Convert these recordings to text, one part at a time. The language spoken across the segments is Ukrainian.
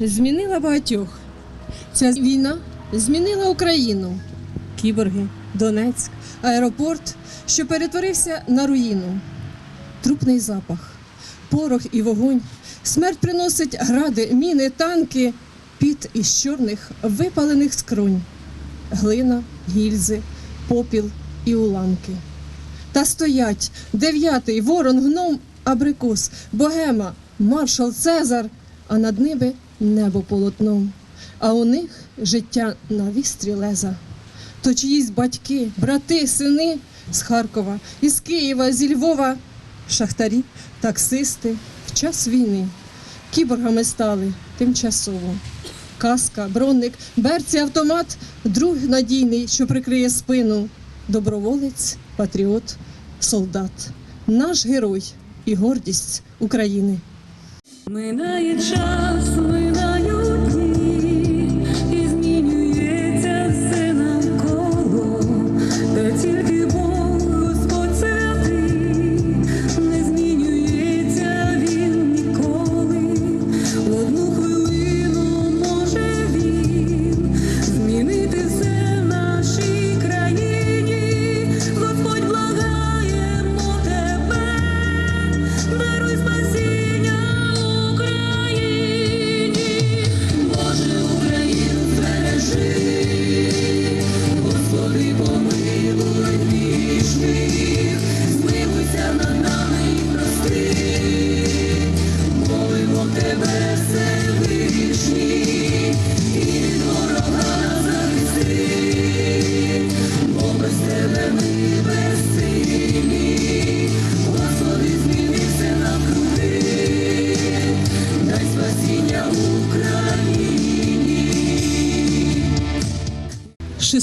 Змінила багатьох. Ця війна змінила Україну. Кіборги, Донецьк, аеропорт, що перетворився на руїну. Трупний запах, порох і вогонь. Смерть приносить гради, міни, танки, піт із чорних випалених скронь, глина, гільзи, попіл і уламки. Та стоять дев'ятий ворон, гном, абрикос, богема, маршал Цезар, а над ними небо полотном. А у них життя на вістрі леза. То чиїсь батьки, брати, сини з Харкова, із Києва, зі Львова, шахтарі, таксисти в час війни. Кіборгами стали тимчасово. Каска, бронник, берці, автомат, друг надійний, що прикриє спину. Доброволець, патріот, солдат, наш герой і гордість України. Минає час,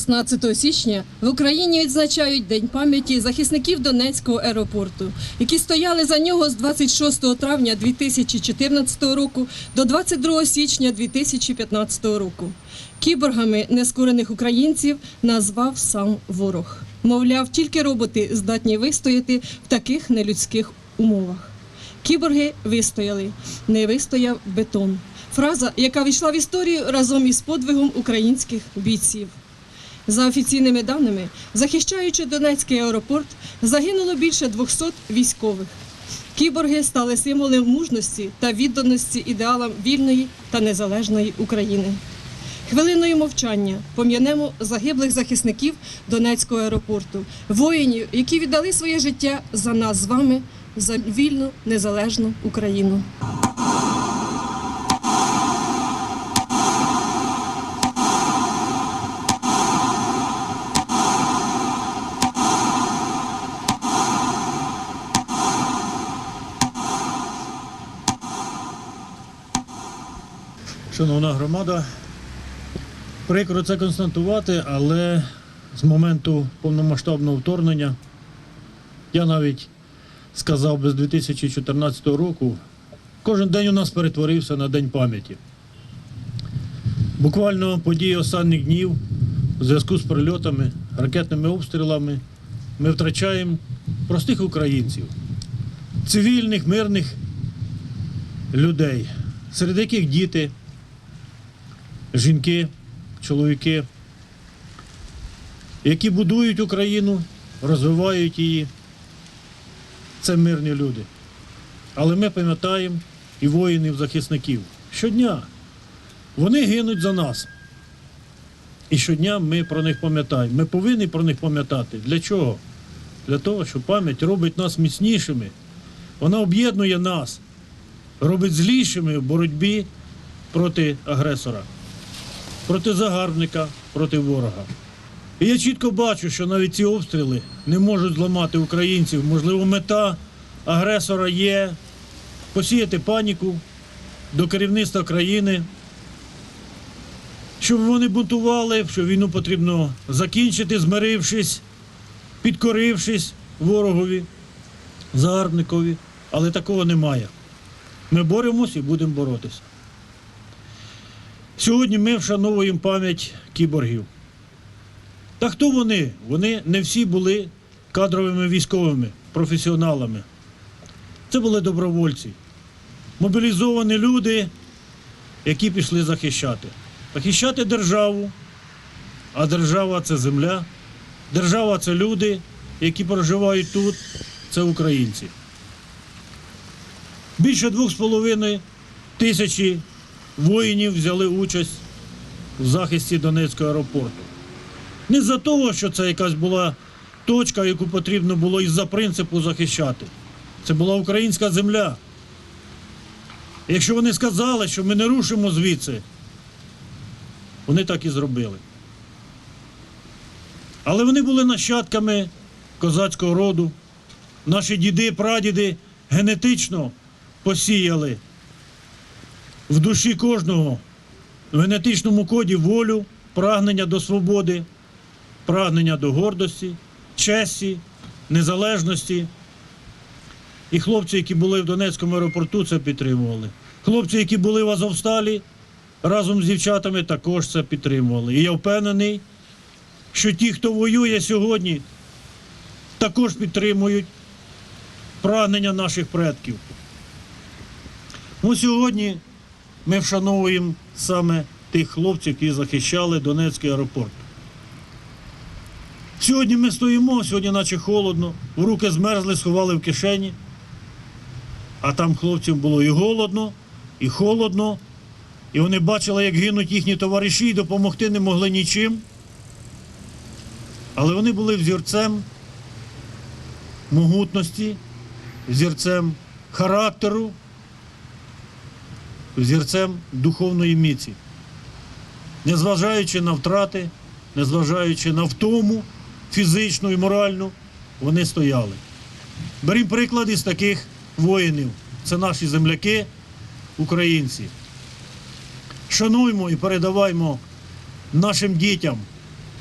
16 січня в Україні відзначають День пам'яті захисників Донецького аеропорту, які стояли за нього з 26 травня 2014 року до 22 січня 2015 року. Кіборгами нескорених українців назвав сам ворог. Мовляв, тільки роботи здатні вистояти в таких нелюдських умовах. Кіборги вистояли, не вистояв бетон. Фраза, яка війшла в історію разом із подвигом українських бійців. За офіційними даними, захищаючи Донецький аеропорт, загинуло більше 200 військових. Кіборги стали символом мужності та відданості ідеалам вільної та незалежної України. Хвилиною мовчання пом'янемо загиблих захисників Донецького аеропорту, воїнів, які віддали своє життя за нас з вами, за вільну незалежну Україну. Шановна громада, прикро це констатувати, але з моменту повномасштабного вторгнення я навіть сказав би з 2014 року, кожен день у нас перетворився на День пам'яті. Буквально події останніх днів у зв'язку з прильотами, ракетними обстрілами ми втрачаємо простих українців, цивільних, мирних людей, серед яких діти жінки, чоловіки, які будують Україну, розвивають її. Це мирні люди. Але ми пам'ятаємо і воїнів, захисників. Щодня вони гинуть за нас. І щодня ми про них пам'ятаємо. Ми повинні про них пам'ятати. Для чого? Для того, що пам'ять робить нас міцнішими. Вона об'єднує нас, робить злішими в боротьбі проти агресора проти загарбника, проти ворога. І я чітко бачу, що навіть ці обстріли не можуть зламати українців. Можливо, мета агресора є посіяти паніку до керівництва країни, щоб вони бунтували, що війну потрібно закінчити, змирившись, підкорившись ворогові, загарбникові. Але такого немає. Ми боремось і будемо боротися. Сьогодні ми вшановуємо пам'ять кіборгів. Та хто вони? Вони не всі були кадровими військовими, професіоналами. Це були добровольці, мобілізовані люди, які пішли захищати. Захищати державу, а держава це земля, держава це люди, які проживають тут, це українці. Більше двох з половиною тисячі воїнів взяли участь в захисті Донецького аеропорту. Не за того, що це якась була точка, яку потрібно було із-за принципу захищати. Це була українська земля. Якщо вони сказали, що ми не рушимо звідси, вони так і зробили. Але вони були нащадками козацького роду. Наші діди, прадіди генетично посіяли в душі кожного в генетичному коді волю, прагнення до свободи, прагнення до гордості, честі, незалежності. І хлопці, які були в Донецькому аеропорту, це підтримували. Хлопці, які були в Азовсталі, разом з дівчатами також це підтримували. І я впевнений, що ті, хто воює сьогодні, також підтримують прагнення наших предків. Ну, сьогодні ми вшановуємо саме тих хлопців, які захищали Донецький аеропорт. Сьогодні ми стоїмо, сьогодні наче холодно, руки змерзли, сховали в кишені. А там хлопцям було і голодно, і холодно, і вони бачили, як гинуть їхні товариші, і допомогти не могли нічим. Але вони були взірцем могутності, взірцем характеру, взірцем духовної міці. Незважаючи на втрати, незважаючи на втому фізичну і моральну, вони стояли. Берімо приклад із таких воїнів. Це наші земляки, українці. Шануймо і передаваймо нашим дітям,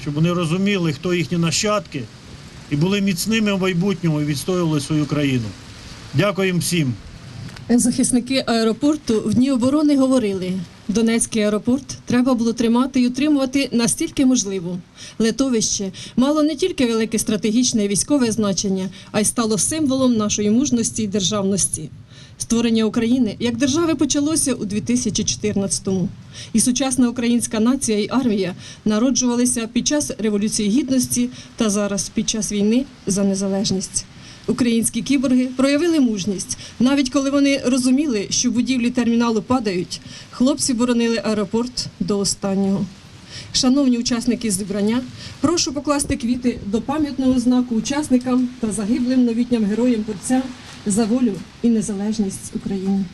щоб вони розуміли, хто їхні нащадки, і були міцними в майбутньому і відстоювали свою країну. Дякуємо всім. Захисники аеропорту в дні оборони говорили: Донецький аеропорт треба було тримати і утримувати настільки можливо. Литовище мало не тільки велике стратегічне і військове значення, а й стало символом нашої мужності і державності. Створення України як держави почалося у 2014-му. І сучасна українська нація і армія народжувалися під час Революції Гідності та зараз під час війни за незалежність. Українські кіборги проявили мужність. Навіть коли вони розуміли, що будівлі терміналу падають, хлопці боронили аеропорт до останнього. Шановні учасники зібрання, прошу покласти квіти до пам'ятного знаку учасникам та загиблим новітням героям борцям за волю і незалежність України.